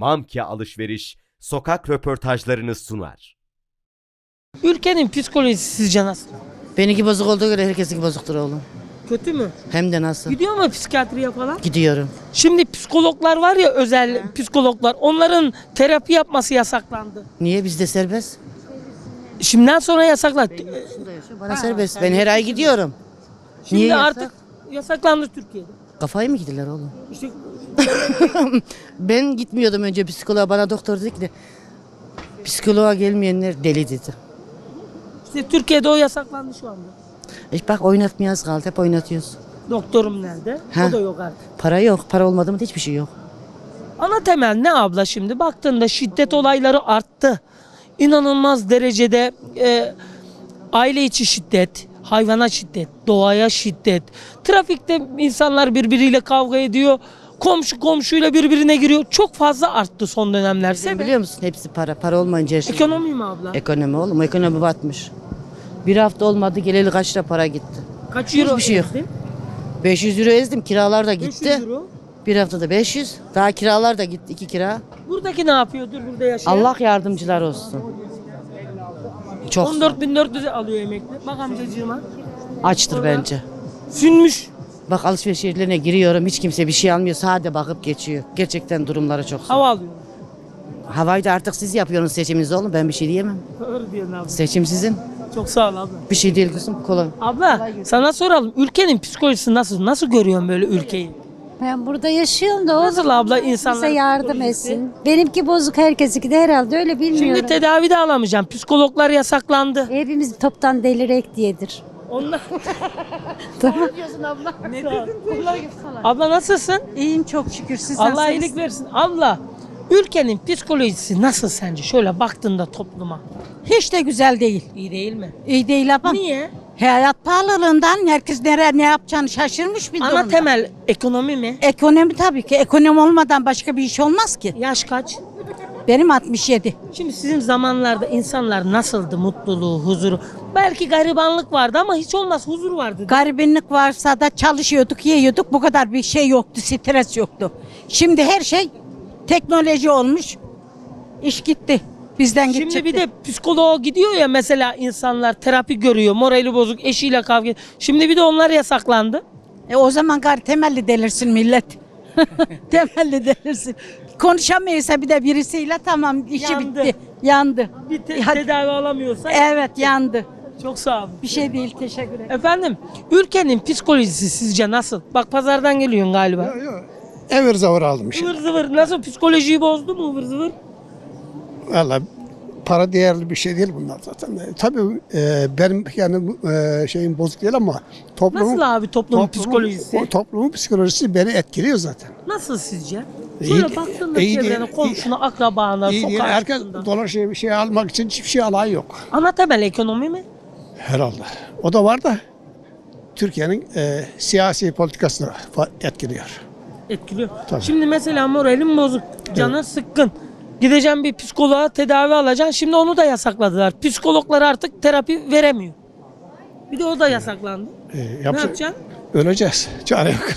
Mamke Alışveriş sokak röportajlarını sunar. Ülkenin psikolojisi sizce nasıl? Benimki bozuk olduğu göre herkesinki bozuktur oğlum. Kötü mü? Hem de nasıl? Gidiyor mu psikiyatriye falan? Gidiyorum. Şimdi psikologlar var ya özel psikologlar onların terapi yapması yasaklandı. Niye bizde serbest? Şimdiden sonra yasaklar. Bana serbest. Ben her ay gidiyorum. Şimdi Niye yasak? artık yasaklandı Türkiye'de. Kafayı mı gidiler oğlum? İşte Ben gitmiyordum önce psikoloğa. Bana doktor dedi ki psikoloğa gelmeyenler deli dedi. işte Türkiye'de o yasaklandı şu anda. E bak oynatmayız kaldı. Hep oynatıyoruz. Doktorum nerede? Ha. O da yok artık. Para yok. Para olmadı mı hiçbir şey yok. Ana temel ne abla şimdi? Baktığında şiddet olayları arttı. İnanılmaz derecede e, aile içi şiddet, hayvana şiddet, doğaya şiddet. Trafikte insanlar birbiriyle kavga ediyor. Komşu komşuyla birbirine giriyor. Çok fazla arttı son dönemler. Sen biliyor musun? Hepsi para. Para olmayınca her şey. Ekonomi mi abla? Ekonomi oğlum. Ekonomi batmış. Bir hafta olmadı geleli kaç lira para gitti. Kaç euro Hiçbir şey yok. ezdin? 500 euro ezdim. Kiralar da gitti. 500 euro. Bir haftada 500. Daha kiralar da gitti. iki kira. Buradaki ne yapıyordur burada yaşayan? Allah yardımcılar olsun. Çok 14.400 alıyor emekli. Bak amcacığıma. açtır bence. Sünmüş. Bak alışveriş yerlerine giriyorum. Hiç kimse bir şey almıyor. Sade bakıp geçiyor. Gerçekten durumları çok zor. Hava alıyor. Havayı da artık siz yapıyorsunuz seçiminizi oğlum. Ben bir şey diyemem. Doğru diyorsun abla. Seçim sizin. Çok sağ ol abla. Bir şey değil kızım. Kolay. Abla sana soralım. Ülkenin psikolojisi nasıl? Nasıl görüyorsun böyle ülkeyi? Ben burada yaşıyorum da o Nasıl abla insanlar bize yardım etsin. Benimki bozuk herkesinki de herhalde öyle bilmiyorum. Şimdi tedavi de alamayacağım. Psikologlar yasaklandı. Hepimiz toptan delirek diyedir. Onlar... Tamam. ne dedin? Abla nasılsın? İyiyim çok şükür siz Allah nasılsınız? iyilik versin. Abla ülkenin psikolojisi nasıl sence? Şöyle baktığında topluma. Hiç de güzel değil. İyi değil mi? İyi değil ama Niye? hayat pahalılığından herkes nereye ne yapacağını şaşırmış bir Ana durumda. temel ekonomi mi? Ekonomi tabii ki. Ekonomi olmadan başka bir iş olmaz ki. Yaş kaç? Benim 67. Şimdi sizin zamanlarda insanlar nasıldı mutluluğu, huzuru? Belki garibanlık vardı ama hiç olmaz huzur vardı. Garibinlik varsa da çalışıyorduk, yiyorduk. Bu kadar bir şey yoktu, stres yoktu. Şimdi her şey teknoloji olmuş. İş gitti. Bizden. Şimdi bir de psikoloğa gidiyor ya mesela insanlar terapi görüyor, morali bozuk, eşiyle kavga. Şimdi bir de onlar yasaklandı. E o zaman gari temelli delirsin millet. temelli delirsin. Konuşamıyorsa bir de birisiyle tamam işi Yandı. bitti. Yandı. Bir te- tedavi alamıyorsa Evet yandı. çok sağ olun. Bir şey değil teşekkür ederim. Efendim ülkenin psikolojisi sizce nasıl? Bak pazardan geliyorsun galiba. Evir zavur aldım şimdi. Zıvır zıvır nasıl psikolojiyi bozdu mu ıvır zıvır? Valla para değerli bir şey değil bunlar zaten. E, Tabii e, benim yani e, şeyim bozuk değil ama toplumun, Nasıl abi toplumun psikolojisi? o toplumun psikolojisi beni etkiliyor zaten. Nasıl sizce? İyi- Şöyle baktığında iyi çevrene, değil, komşuna, akrabana, İyi sokağa Herkes dolar şey bir şey almak için hiçbir şey alan yok. Ana temel ekonomi mi? Herhalde. O da var da Türkiye'nin e, siyasi politikasını etkiliyor. Etkiliyor. Tabii. Şimdi mesela moralin bozuk, canın sıkkın. Gideceğim bir psikoloğa tedavi alacaksın. Şimdi onu da yasakladılar. Psikologlar artık terapi veremiyor. Bir de o da yasaklandı. E, Ne yapacak- yapacaksın? Öleceğiz. Çare yok.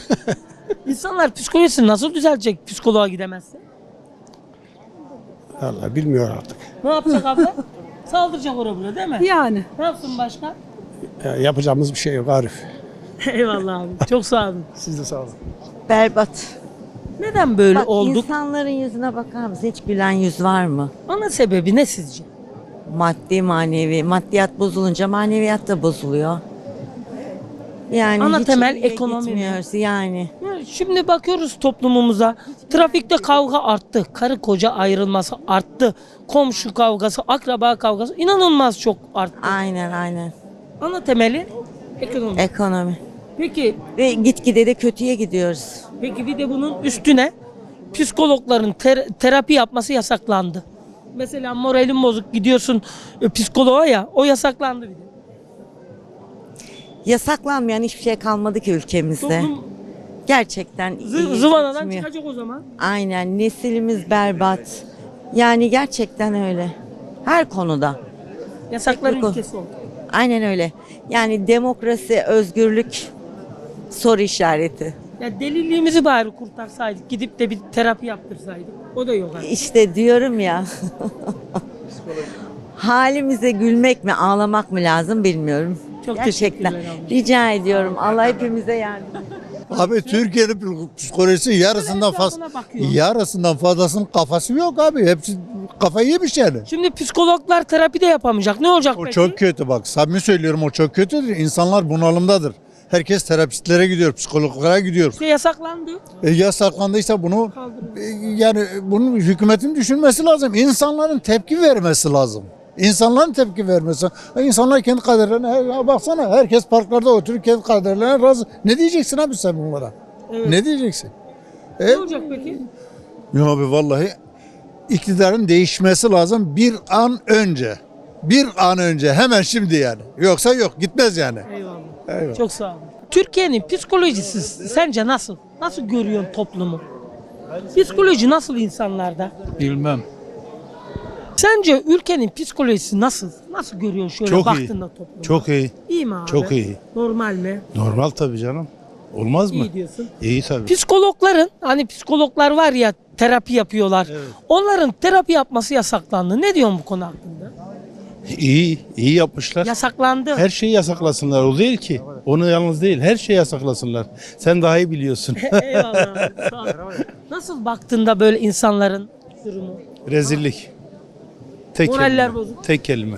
İnsanlar psikolojisi nasıl düzelecek psikoloğa gidemezse? Valla bilmiyor artık. Ne yapacak abla? Saldıracak oraya buraya değil mi? Yani. Ne yapsın başka? E, yapacağımız bir şey yok Arif. Eyvallah abi. Çok sağ olun. Siz de sağ olun. Berbat. Neden böyle Bak olduk? insanların yüzüne bakar mısın? Hiç gülen yüz var mı? Ana sebebi ne sizce? Maddi manevi. Maddiyat bozulunca maneviyat da bozuluyor. Yani Ana hiç temel iyiye ekonomi mi? gitmiyoruz Yani. Ya Şimdi bakıyoruz toplumumuza. Trafikte kavga arttı. Karı koca ayrılması arttı. Komşu kavgası, akraba kavgası inanılmaz çok arttı. Aynen aynen. Ana temeli ekonomi. Ekonomi. Peki, Ve gitgide de kötüye gidiyoruz. peki bir de bunun üstüne psikologların ter- terapi yapması yasaklandı. Mesela moralin bozuk gidiyorsun e, psikoloğa ya o yasaklandı bir de. Yasaklanmayan hiçbir şey kalmadı ki ülkemizde. Toplum Gerçekten zı- iyi zıvanadan gitmiyor. çıkacak o zaman. Aynen neslimiz berbat. Yani gerçekten öyle. Her konuda. Yasaklar Tek bir ülkesi oldu. Aynen öyle. Yani demokrasi, özgürlük soru işareti. Ya deliliğimizi bari kurtarsaydık. Gidip de bir terapi yaptırsaydık. O da yok artık. İşte diyorum ya. Halimize gülmek mi ağlamak mı lazım bilmiyorum. Çok Gerçekten. teşekkürler abla. Rica ediyorum. Allah hepimize yardım etsin. Abi Türkiye'nin psikolojisi yarısından fazla bakıyor. yarısından fazlasının kafası yok abi. Hepsi kafayı yemiş yani. Şimdi psikologlar terapi de yapamayacak. Ne olacak O peki? çok kötü bak. Samimi söylüyorum o çok kötüdür. İnsanlar bunalımdadır. Herkes terapistlere gidiyor, psikologlara gidiyor. İşte yasaklandı. E, yasaklandıysa bunu e, yani bunu hükümetin düşünmesi lazım. İnsanların tepki vermesi lazım. İnsanların tepki vermesi. E, İnsanlar kendi kaderlerine he- baksana herkes parklarda oturuyor kendi kaderlerine razı. Ne diyeceksin abi sen bunlara? Ne diyeceksin? E, Ne olacak peki? Ya abi vallahi iktidarın değişmesi lazım bir an önce. Bir an önce hemen şimdi yani. Yoksa yok gitmez yani. Eyvallah. Eyvallah. Çok sağ olun. Türkiye'nin psikolojisi sence nasıl? Nasıl görüyorsun toplumu? Psikoloji nasıl insanlarda? Bilmem. Sence ülkenin psikolojisi nasıl? Nasıl görüyorsun şöyle Çok iyi. baktığında toplumu? Çok iyi. İyi mi abi? Çok iyi. Normal mi? Normal tabii canım. Olmaz mı? İyi diyorsun. İyi tabii. Psikologların hani psikologlar var ya terapi yapıyorlar. Onların terapi yapması yasaklandı. Ne diyorsun bu konu hakkında? İyi, iyi yapmışlar. Yasaklandı. Her şeyi yasaklasınlar. O değil ki. Onu yalnız değil. Her şeyi yasaklasınlar. Sen daha iyi biliyorsun. Eyvallah. abi, sağ ol. Nasıl baktığında böyle insanların durumu? Rezillik. Tek Moraller kelime. bozuk. Tek kelime.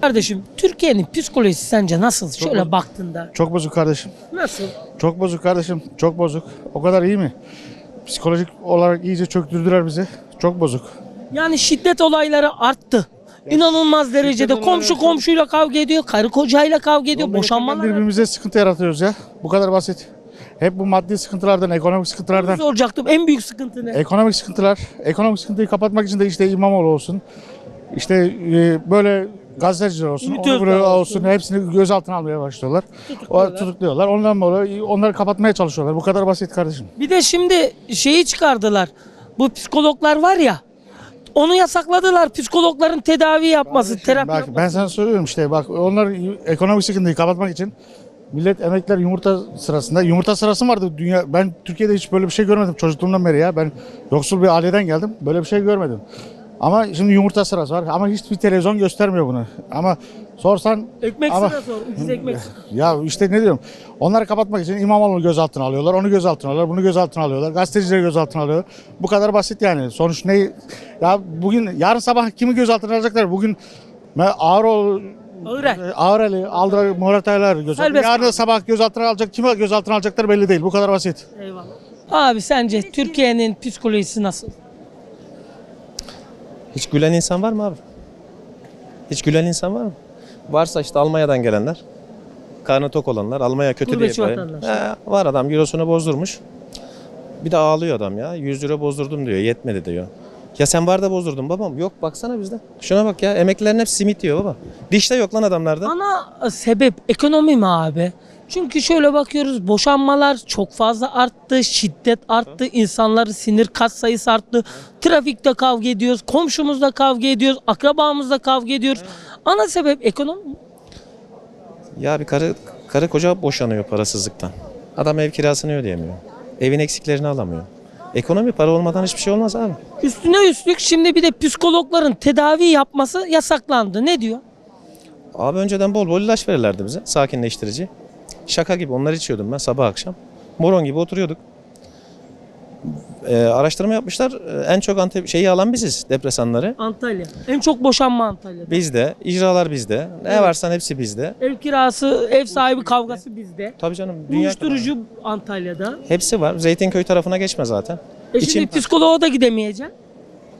Kardeşim Türkiye'nin psikolojisi sence nasıl? Şöyle baktığında. Çok bozuk kardeşim. Nasıl? Çok bozuk kardeşim. Çok bozuk. O kadar iyi mi? Psikolojik olarak iyice çöktürdüler bizi. Çok bozuk. Yani şiddet olayları arttı. İnanılmaz derecede komşu komşuyla kavga ediyor, karı kocayla kavga ediyor, boşanmalar. Birbirimize sıkıntı yaratıyoruz ya. Bu kadar basit. Hep bu maddi sıkıntılardan, ekonomik sıkıntılardan. soracaktım. En büyük sıkıntı ne? Ekonomik sıkıntılar. Ekonomik sıkıntıyı kapatmak için de işte İmamoğlu olsun. İşte e, böyle gazeteciler olsun, Ümit onu Özdağ buraya olsun. olsun. Hepsini gözaltına almaya başlıyorlar. O tutukluyorlar. Ondan dolayı onları kapatmaya çalışıyorlar. Bu kadar basit kardeşim. Bir de şimdi şeyi çıkardılar. Bu psikologlar var ya. Onu yasakladılar. Psikologların tedavi yapması, terapi Bak yapması. ben sana söylüyorum işte bak onlar ekonomik sıkıntıyı kapatmak için millet emekler yumurta sırasında yumurta sırası vardı dünya ben Türkiye'de hiç böyle bir şey görmedim çocukluğumdan beri ya ben yoksul bir aileden geldim böyle bir şey görmedim. Ama şimdi yumurta sırası var ama hiçbir televizyon göstermiyor bunu. Ama sorsan Ekmek ama, sırası var. Ucuz ekmek. ya işte ne diyorum onları kapatmak için İmamoğlu'nu gözaltına alıyorlar onu gözaltına alıyorlar bunu gözaltına alıyorlar gazetecileri gözaltına alıyorlar. Bu kadar basit yani sonuç ne ya bugün yarın sabah kimi gözaltına alacaklar bugün Me- Ağrol Ağırel. Ağreli, Aldırar, Murat Aylar gözaltına. Serbest Yarın sabah gözaltına alacak. Kimi gözaltına alacaklar belli değil. Bu kadar basit. Eyvallah. Abi sence Türkiye'nin psikolojisi nasıl? Hiç gülen insan var mı abi? Hiç gülen insan var mı? Varsa işte Almanya'dan gelenler. Karnı tok olanlar. Almanya kötü Gurbetçi diye. He, var adam eurosunu bozdurmuş. Bir de ağlıyor adam ya. 100 euro bozdurdum diyor. Yetmedi diyor. Ya sen var da bozdurdun babam. Yok baksana bizde. Şuna bak ya. Emeklilerin hep simit yiyor baba. Dişte yok lan adamlarda. Ana sebep ekonomi mi abi? Çünkü şöyle bakıyoruz boşanmalar çok fazla arttı, şiddet arttı, insanların sinir kat sayısı arttı. Trafikte kavga ediyoruz, komşumuzla kavga ediyoruz, akrabamızla kavga ediyoruz. Ana sebep ekonomi mi? Ya bir karı, karı koca boşanıyor parasızlıktan. Adam ev kirasını ödeyemiyor. Evin eksiklerini alamıyor. Ekonomi para olmadan hiçbir şey olmaz abi. Üstüne üstlük şimdi bir de psikologların tedavi yapması yasaklandı. Ne diyor? Abi önceden bol bol ilaç verirlerdi bize. Sakinleştirici. Şaka gibi onları içiyordum ben sabah akşam. Moron gibi oturuyorduk. Ee, araştırma yapmışlar. Ee, En çok anti şeyi alan biziz depresanları. Antalya. En çok boşanma Antalya'da. Bizde, icralar bizde. Ne Evet. varsan hepsi bizde. Ev kirası, ev sahibi kavgası bizde. Tabii canım. Dünya Uyuşturucu Antalya'da. hepsi var. Zeytinköy tarafına geçme zaten. E şimdi İçim- psikoloğa da gidemeyeceksin.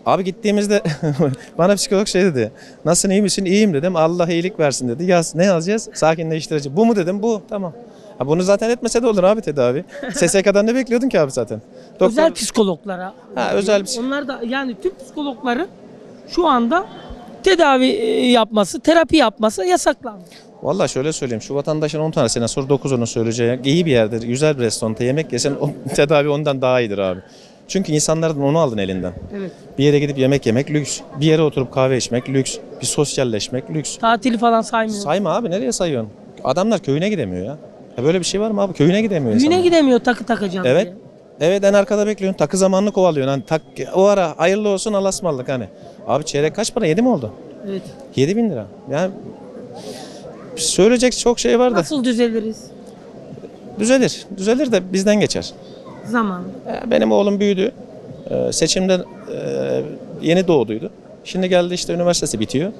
Abi gittiğimizde bana psikolog şey dedi. Nasılsın iyi misin? İyiyim dedim. Allah iyilik versin dedi. Yaz. Ne yazacağız? Sakinleştirici. Bu mu dedim? Bu. Tamam. Ha bunu zaten etmese de olur abi tedavi. SSK'dan ne bekliyordun ki abi zaten? Doktor- Özel psikologlara. Ha, özel psik- Onlar da yani tüm psikologların şu anda tedavi e, yapması, terapi yapması yasaklandı. Vallahi şöyle söyleyeyim. Şu vatandaşın 10 tanesinden sonra 9 onu söyleyeceği. İyi bir yerde, güzel bir restoranda yemek yesen o tedavi ondan daha iyidir abi. Çünkü insanlardan onu aldın elinden. Evet. Bir yere gidip yemek yemek lüks. Bir yere oturup kahve içmek lüks. Bir sosyalleşmek lüks. Tatili falan saymıyor. Sayma abi nereye sayıyorsun? Adamlar köyüne gidemiyor ya. Ya böyle bir şey var mı abi? Köyüne gidemiyor Düğüne insanlar. gidemiyor takı takacağım Evet. diye. Evet en arkada bekliyorsun. Takı zamanını kovalıyorsun. Hani tak, o ara hayırlı olsun Allah'a ısmarladık hani. Abi çeyrek kaç para? 7 mi oldu? Evet. 7 bin lira. Yani söyleyecek çok şey var da. Nasıl düzeliriz? Düzelir. Düzelir de bizden geçer. Zaman. Ya Benim oğlum büyüdü. Ee, Seçimde e, yeni doğduydu. Şimdi geldi işte üniversitesi bitiyor.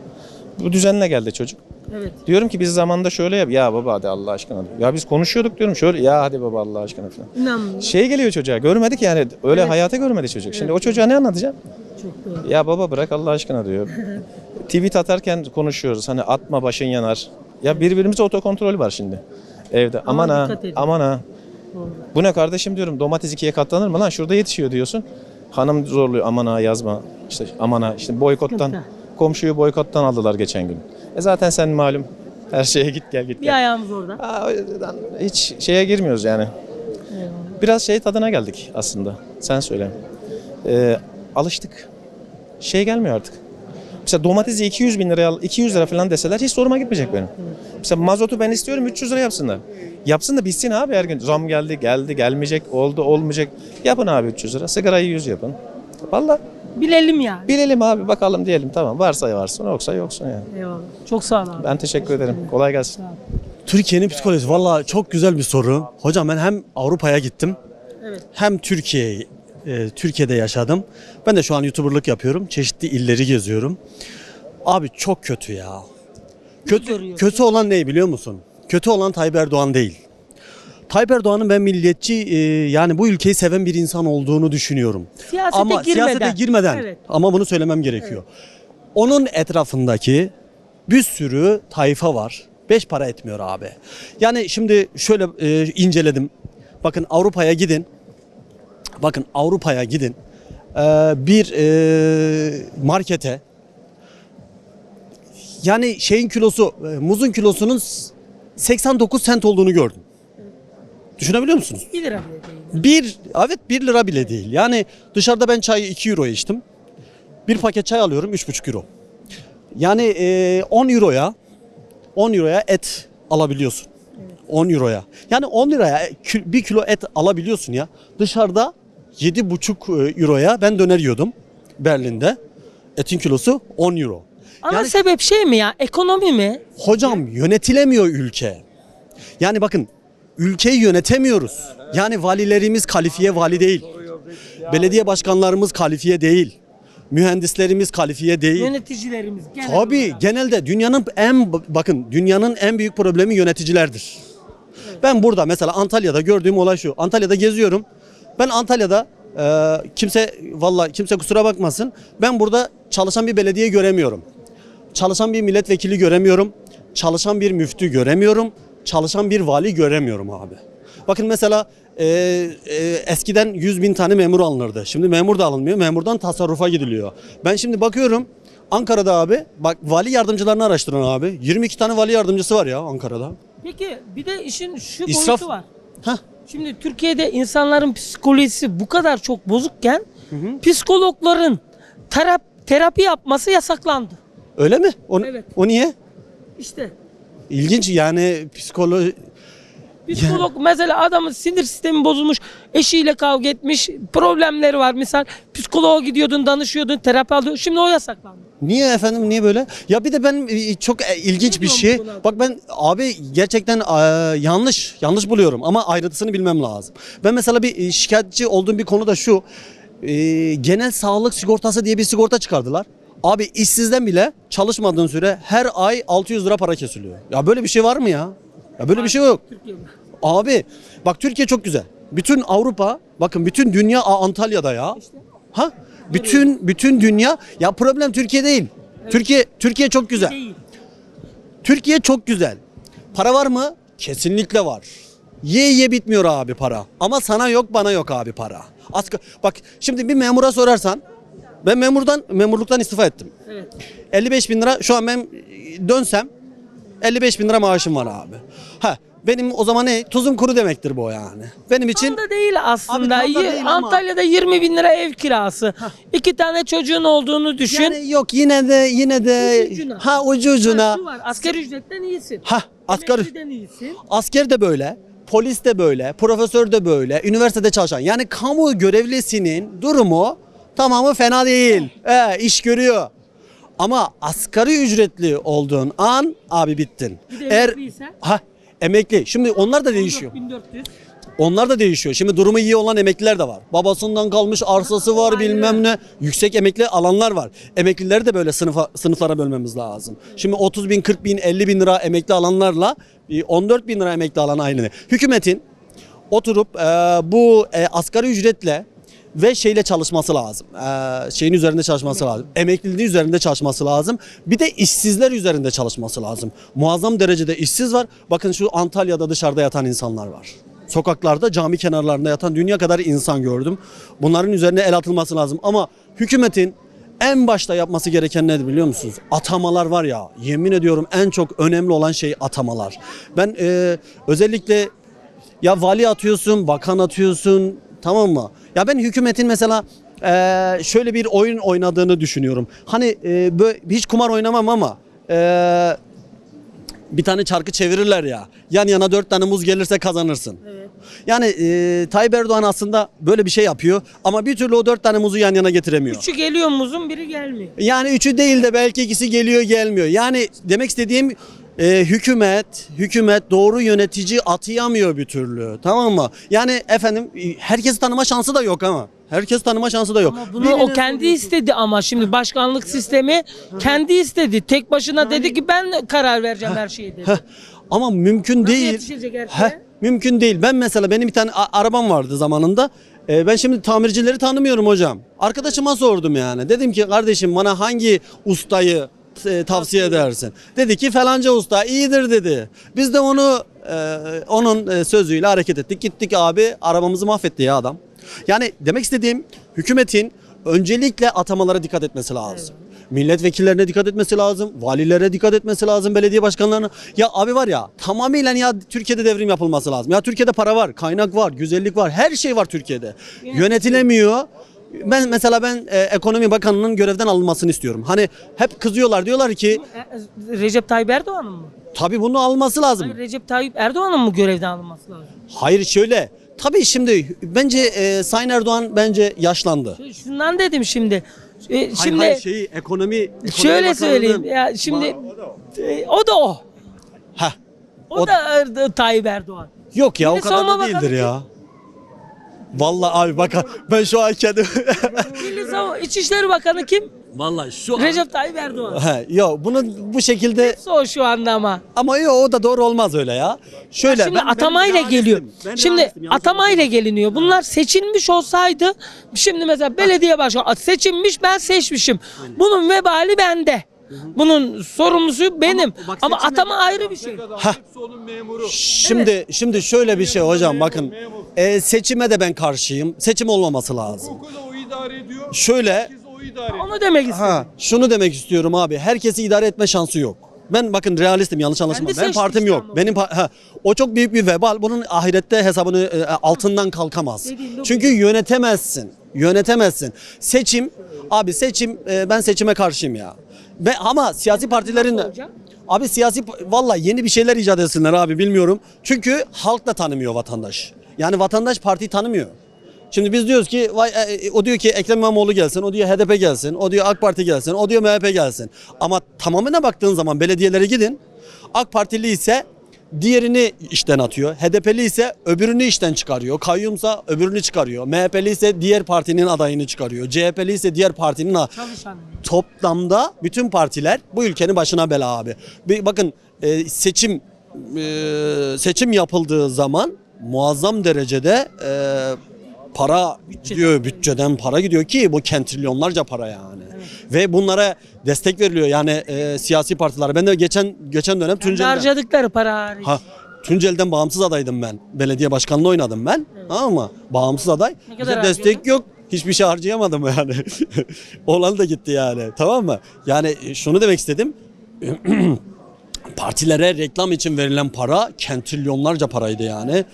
Bu düzenle geldi çocuk. Evet. Diyorum ki biz zamanında şöyle yap. Ya baba hadi Allah aşkına. Ya biz konuşuyorduk diyorum şöyle. Ya hadi baba Allah aşkına falan. İnanmıyorum. Şey geliyor çocuğa. Görmedik yani. Öyle Evet. hayata görmedi çocuk. Şimdi o çocuğa ne anlatacağım? Çok doğru. Ya baba bırak Allah aşkına diyor. Tweet atarken konuşuyoruz. Hani atma başın yanar. Ya birbirimize otokontrol var şimdi. Evde. Aman ha. edin. Aman ha. Bu ne kardeşim diyorum. Domates ikiye katlanır mı lan? Şurada yetişiyor diyorsun. Hanım zorluyor. Aman ha yazma. İşte aman ha. İşte boykottan. Komşuyu boykottan aldılar geçen gün. E zaten sen malum. Her şeye git gel git Bir gel. ayağımız orada. Aa, hiç şeye girmiyoruz yani. Biraz şey tadına geldik aslında. Sen söyle. Ee, alıştık. Şey gelmiyor artık. Mesela domatesi 200 bin liraya al, 200 lira falan deseler hiç soruma gitmeyecek benim. Mesela mazotu ben istiyorum 300 lira yapsınlar. Yapsın da bitsin abi her gün. Zam geldi, geldi, gelmeyecek, oldu, olmayacak. Yapın abi 300 lira. Sigarayı 100 yapın. Vallahi Bilelim yani. bilelim abi bakalım diyelim tamam. Varsa varsın yoksa yoksun yani. Eyvallah. Çok sağ ol abi. Ben teşekkür ederim. Kolay gelsin. Türkiye'nin psikolojisi valla çok güzel bir soru. Hocam ben hem Avrupa'ya gittim Evet. hem Türkiye'ye e, Türkiye'de yaşadım. Ben de şu an YouTuber'lık yapıyorum. Çeşitli illeri geziyorum. Abi çok kötü ya. Kötü, kötü olan ne biliyor musun? Kötü olan Tayyip Erdoğan değil. Tayyip Erdoğan'ın ben milliyetçi e, yani bu ülkeyi seven bir insan olduğunu düşünüyorum. Siyasete ama girmeden. siyasete girmeden Evet. ama bunu söylemem gerekiyor. Onun etrafındaki bir sürü tayfa var. Beş para etmiyor abi. Yani şimdi şöyle e, inceledim. Bakın Avrupa'ya gidin. Bakın Avrupa'ya gidin. E, bir e, markete yani şeyin kilosu, e, muzun kilosunun s- 89 sent olduğunu gördüm. Düşünebiliyor musunuz? 1 lira bile değil. Bir, evet 1 lira bile değil. Yani dışarıda ben çayı 2 euroya içtim. Bir paket çay alıyorum 3,5 euro. Yani e, 10 euroya 10 euroya et alabiliyorsun. 10 euroya. Yani 10 liraya kü- bir kilo et alabiliyorsun ya. Dışarıda 7,5 euroya ben döner yiyordum Berlin'de. Etin kilosu 10 euro. Ana Yani- sebep şey mi ya? Ekonomi mi? Hocam yönetilemiyor ülke. Yani bakın ülkeyi yönetemiyoruz. Yani valilerimiz kalifiye vali değil. Belediye başkanlarımız kalifiye değil. Mühendislerimiz kalifiye değil. Yöneticilerimiz. genel Tabii olarak. genelde dünyanın en bakın dünyanın en büyük problemi yöneticilerdir. Ben burada mesela Antalya'da gördüğüm olay şu. Antalya'da geziyorum. Ben Antalya'da e, kimse vallahi kimse kusura bakmasın. Ben burada çalışan bir belediye göremiyorum. Çalışan bir milletvekili göremiyorum. Çalışan bir müftü göremiyorum. Çalışan bir vali göremiyorum abi. Bakın mesela e, e, eskiden 100 bin tane memur alınırdı. Şimdi memur da alınmıyor. Memurdan tasarrufa gidiliyor. Ben şimdi bakıyorum Ankara'da abi bak vali yardımcılarını araştırın abi. 22 tane vali yardımcısı var ya Ankara'da. Peki bir de işin şu İsraf- boyutu var. Heh. Şimdi Türkiye'de insanların psikolojisi bu kadar çok bozukken psikologların terap, terapi yapması yasaklandı. Öyle mi? O, Evet. o niye? İşte İlginç yani psikoloji psikolog mesela adamın sinir sistemi bozulmuş, eşiyle kavga etmiş, problemleri var. Misal psikoloğa gidiyordun, danışıyordun, terapi alıyordun. Şimdi o yasaklandı. Niye efendim niye böyle? Ya bir de ben e, çok e, ilginç bir şey. Bak ben abi gerçekten e, yanlış yanlış buluyorum ama ayrıntısını bilmem lazım. Ben mesela bir şikayetçi olduğum bir konu da şu. E, genel sağlık sigortası diye bir sigorta çıkardılar. Abi işsizden bile çalışmadığın süre her ay 600 lira para kesiliyor. Ya böyle bir şey var mı ya? Ya böyle bir şey yok. Abi bak Türkiye çok güzel. Bütün Avrupa bakın bütün dünya Antalya'da ya. Ha? Bütün bütün dünya ya problem Türkiye değil. Türkiye Türkiye çok güzel. Türkiye çok güzel. Para var mı? Kesinlikle var. Ye ye bitmiyor abi para. Ama sana yok bana yok abi para. Asgari, bak şimdi bir memura sorarsan ben memurdan memurluktan istifa ettim. Evet. 55 bin lira şu an ben dönsem 55 bin lira maaşım var abi. Ha Benim o zaman ne? Tuzum kuru demektir bu yani. Benim için Tam da değil aslında. Abi tam da Yi- değil ama- Antalya'da 20 bin lira ev kirası. İki tane çocuğun olduğunu düşün. yani yok yine de yine de Ucu ucuna. ha ucu ucuna. Şu var, Asgari ücretten iyisin. Ha asgari Emekliden iyisin. Asker de böyle, polis de böyle, profesör de böyle, üniversitede çalışan. Yani kamu görevlisinin durumu tamamı fena değil. Ee, iş görüyor. Ama asgari ücretli olduğun an abi bittin. Bir de emekliysen? ha emekli. Şimdi onlar da değişiyor. 1400. Onlar da değişiyor. Şimdi durumu iyi olan emekliler de var. Babasından kalmış arsası var Aynen. bilmem ne. Yüksek emekli alanlar var. Emeklileri de böyle sınıfa, sınıflara bölmemiz lazım. Şimdi 30 bin, 40 bin, 50 bin lira emekli alanlarla e, 14 bin lira emekli alan aynı. Hükümetin oturup e, bu e, asgari ücretle ve şeyle çalışması lazım. E, şeyin üzerinde çalışması lazım. Emekliliği üzerinde çalışması lazım. Bir de işsizler üzerinde çalışması lazım. Muazzam derecede işsiz var. Bakın şu Antalya'da dışarıda yatan insanlar var. Sokaklarda, cami kenarlarında yatan dünya kadar insan gördüm. Bunların üzerine el atılması lazım. Ama hükümetin en başta yapması gereken nedir biliyor musunuz? Atamalar var ya, yemin ediyorum en çok önemli olan şey atamalar. Ben e, özellikle ya vali atıyorsun, bakan atıyorsun tamam mı? Ya ben hükümetin mesela eee, şöyle bir oyun oynadığını düşünüyorum. Hani eee, böyle hiç kumar oynamam ama eee, bir tane çarkı çevirirler ya. Yan yana dört tane muz gelirse kazanırsın. Yani eee Tayyip Erdoğan aslında böyle bir şey yapıyor ama bir türlü o dört tane muzu yan yana getiremiyor. Üçü geliyor muzun biri gelmiyor. Yani üçü değil de belki ikisi geliyor gelmiyor. Yani demek istediğim e, hükümet hükümet doğru yönetici atayamıyor bir türlü. Tamam mı? Yani efendim e, herkesi tanıma şansı da yok ama. Herkes tanıma şansı da yok. Ama bunu o kendi istedi ama şimdi başkanlık sistemi kendi istedi. Tek başına dedi ki ben karar vereceğim her şeyi dedi. Ama mümkün Nasıl değil. Heh, mümkün değil. Ben mesela benim bir tane arabam vardı zamanında. E, ben şimdi tamircileri tanımıyorum hocam. Arkadaşıma sordum yani. Dedim ki kardeşim bana hangi ustayı e, tavsiye edersin? Dedi ki falanca usta iyidir dedi. Biz de onu e, onun e, sözüyle hareket ettik. Gittik abi arabamızı mahvetti ya adam. Yani demek istediğim hükümetin öncelikle atamalara dikkat etmesi lazım. Milletvekillerine dikkat etmesi lazım. Valilere dikkat etmesi lazım. Belediye başkanlarına. Ya abi var ya tamamıyla ya Türkiye'de devrim yapılması lazım. Ya Türkiye'de para var, kaynak var, güzellik var. Her şey var Türkiye'de. Yönetilemiyor. Ben mesela ben e, ekonomi bakanının görevden alınmasını istiyorum. Hani hep kızıyorlar diyorlar ki E, Recep Tayyip Erdoğan'ın mı? tabii bunu alması lazım. Hayır, Recep Tayyip Erdoğan'ın mı görevden alınması lazım? Hayır şöyle. Tabii şimdi bence e, Sayın Erdoğan bence yaşlandı. Şundan dedim şimdi. E, şimdi hayır, şeyi ekonomi, ekonomi şöyle söyleyeyim. Ya şimdi e, o da o. Heh. O, O- da Tayyip Erdoğan. Yok ya o Milli kadar Savunma da değildir Bakanı ya. Vallahi abi bak ben şu an kendim Milli İçişleri Bakanı kim? Vallahi şu an Recep Tayyip Erdoğan. He, yok bunu bu şekilde Hepsi o şu anda ama. ama yok o da doğru olmaz öyle ya. Şöyle Şimdi ben- ben atamayla realistim. geliyor. Ben Şimdi realistim, yanlış atamayla geliniyor. Bunlar seçilmiş olsaydı şimdi mesela belediye başkanı seçilmiş ben seçmişim. Bunun vebali bende. Bunun sorumlusu benim. bak Ama seçime- atama ayrı bir şey. Şimdi şimdi şöyle bir şey hocam bakın. E, seçime de ben karşıyım. Seçim olmaması lazım. Şöyle Onu demek istedim. Ha, şunu demek istiyorum abi. Herkesi idare etme şansı yok. Ben bakın realistim yanlış anlaşılma. Ben seçti partim işte yok. ama. Benim pa- ha, o çok büyük bir vebal. Bunun ahirette hesabını e, altından kalkamaz. Dediğin Çünkü yönetemezsin. Yönetemezsin. Seçim abi seçim e, ben seçime karşıyım ya. Ve ama siyasi partilerin olacak? Abi siyasi valla yeni bir şeyler icat etsinler abi bilmiyorum. Çünkü halk da tanımıyor vatandaş. Yani vatandaş partiyi tanımıyor. Şimdi biz diyoruz ki vay, e, o diyor ki Ekrem İmamoğlu gelsin, o diyor HDP gelsin, o diyor AK Parti gelsin, o diyor MHP gelsin. Ama tamamına baktığın zaman belediyelere gidin. AK Partili ise diğerini işten atıyor. HDP'li ise öbürünü işten çıkarıyor. Kayyumsa öbürünü çıkarıyor. MHP'li ise diğer partinin adayını çıkarıyor. CHP'li ise diğer partinin Çalışan. toplamda bütün partiler bu ülkenin başına bela abi. Bir bakın e, seçim e, seçim yapıldığı zaman muazzam derecede e, para gidiyor bütçeden para gidiyor ki bu kentrilyonlarca para yani. Ve bunlara destek veriliyor yani e, siyasi partiler. Ben de geçen geçen dönem Kendi Tunceli'den harcadıkları para hariç. ha Tunceli'den bağımsız adaydım ben. Belediye başkanlığı oynadım ben. Tamam mı? Bağımsız aday. Ne Bize destek harcıyordun? yok. Hiçbir şey harcayamadım yani. Olan da gitti yani. Tamam mı? Yani şunu demek istedim. partilere reklam için verilen para kentrilyonlarca paraydı yani.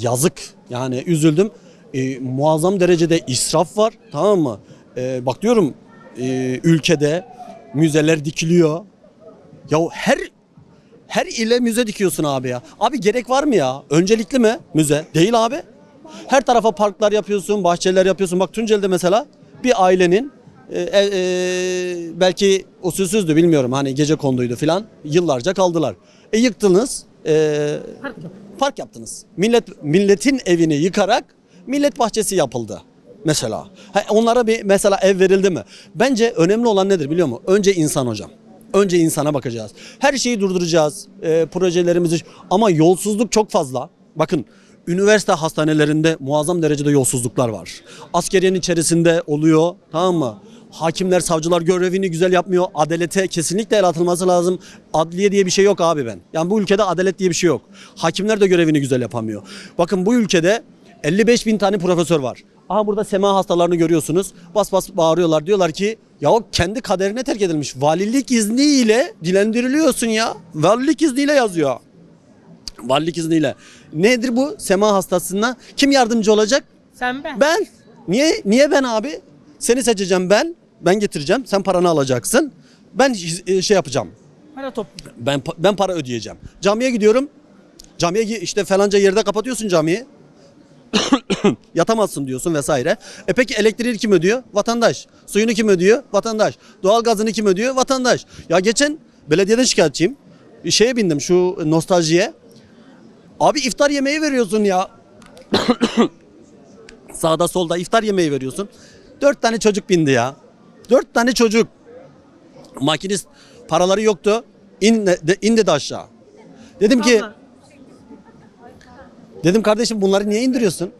Yazık yani üzüldüm. E, muazzam derecede israf var tamam mı? E, bak diyorum e, ülkede müzeler dikiliyor. Ya her her ile müze dikiyorsun abi ya. Abi gerek var mı ya? Öncelikli mi müze? Değil abi. Her tarafa parklar yapıyorsun, bahçeler yapıyorsun. Bak Tunceli'de mesela bir ailenin e, e, e, belki usulsüzdü bilmiyorum hani gece konduydu filan. Yıllarca kaldılar. E yıktınız. E, park yaptınız. Millet milletin evini yıkarak millet bahçesi yapıldı mesela. Ha, onlara bir mesela ev verildi mi? Bence önemli olan nedir biliyor musun? Önce insan hocam. Önce insana bakacağız. Her şeyi durduracağız. e, projelerimizi ama yolsuzluk çok fazla. Bakın üniversite hastanelerinde muazzam derecede yolsuzluklar var. Askeriyenin içerisinde oluyor tamam mı? Hakimler, savcılar görevini güzel yapmıyor. Adalete kesinlikle el atılması lazım. Adliye diye bir şey yok abi ben. Yani bu ülkede adalet diye bir şey yok. Hakimler de görevini güzel yapamıyor. Bakın bu ülkede 55 bin tane profesör var. Aha burada sema hastalarını görüyorsunuz. Bas bas bağırıyorlar. Diyorlar ki ya o kendi kaderine terk edilmiş. Valilik izniyle dilendiriliyorsun ya. Valilik izniyle yazıyor. Valilik izniyle. Nedir bu sema hastasına? Kim yardımcı olacak? Sen ben. Ben. Niye niye ben abi? Seni seçeceğim ben. Ben getireceğim. Sen paranı alacaksın. Ben e, şey yapacağım. Para toplayacağım. Ben ben para ödeyeceğim. Camiye gidiyorum. Camiye işte falanca yerde kapatıyorsun camiyi. Yatamazsın diyorsun vesaire. E peki elektriği kim ödüyor? Vatandaş. Suyunu kim ödüyor? Vatandaş. Doğalgazını kim ödüyor? Vatandaş. Ya geçen belediyeden şikayetçiyim. Bir şeye bindim şu nostaljiye. Abi iftar yemeği veriyorsun ya. Sağda solda iftar yemeği veriyorsun. Dört tane çocuk bindi ya. Dört tane çocuk. Makinist paraları yoktu. İn, de, in dedi aşağı. Dedim ki dedim kardeşim bunları niye indiriyorsun?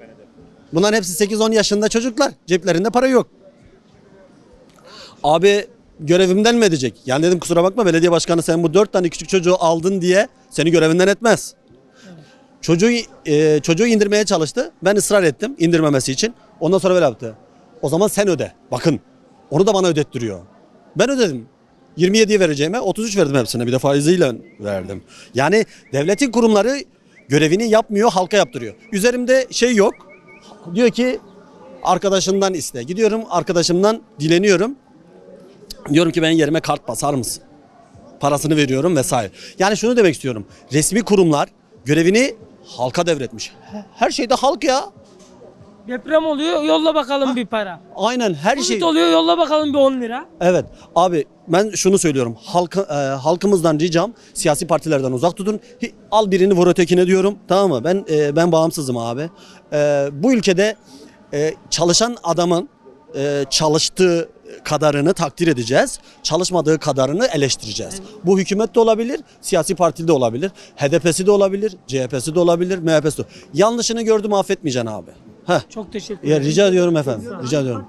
Bunların hepsi 8-10 yaşında çocuklar. Ceplerinde para yok. Abi görevimden mi edecek? Yani dedim kusura bakma belediye başkanı sen bu dört tane küçük çocuğu aldın diye seni görevinden etmez. Çocuğu e, çocuğu indirmeye çalıştı. Ben ısrar ettim indirmemesi için. Ondan sonra böyle yaptı. O zaman sen öde. Bakın onu da bana ödettiriyor. Ben ödedim. 27'ye vereceğime 33 verdim hepsine bir de faiziyle verdim. Yani devletin kurumları görevini yapmıyor halka yaptırıyor. Üzerimde şey yok. Diyor ki arkadaşından iste. Gidiyorum arkadaşımdan dileniyorum. Diyorum ki ben yerime kart basar mısın? Parasını veriyorum vesaire. Yani şunu demek istiyorum. Resmi kurumlar görevini halka devretmiş. Her şeyde halk ya. Deprem oluyor yolla bakalım bir para. Aynen her Covid şey. oluyor yolla bakalım bir 10 lira. Evet abi ben şunu söylüyorum. Halka, e, halkımızdan ricam siyasi partilerden uzak tutun. Hi- Al birini vur ötekine diyorum. Tamam mı? Ben e, ben bağımsızım abi. E, bu ülkede e, çalışan adamın e, çalıştığı kadarını takdir edeceğiz. Çalışmadığı kadarını eleştireceğiz. Bu hükümet de olabilir, siyasi partili de olabilir, HDP'si de olabilir, CHP'si de olabilir, MHP'si de. Yanlışını gördüm affetmeyeceksin abi. Heh. Çok teşekkür Ya ederim. rica ediyorum efendim. Rica ediyorum.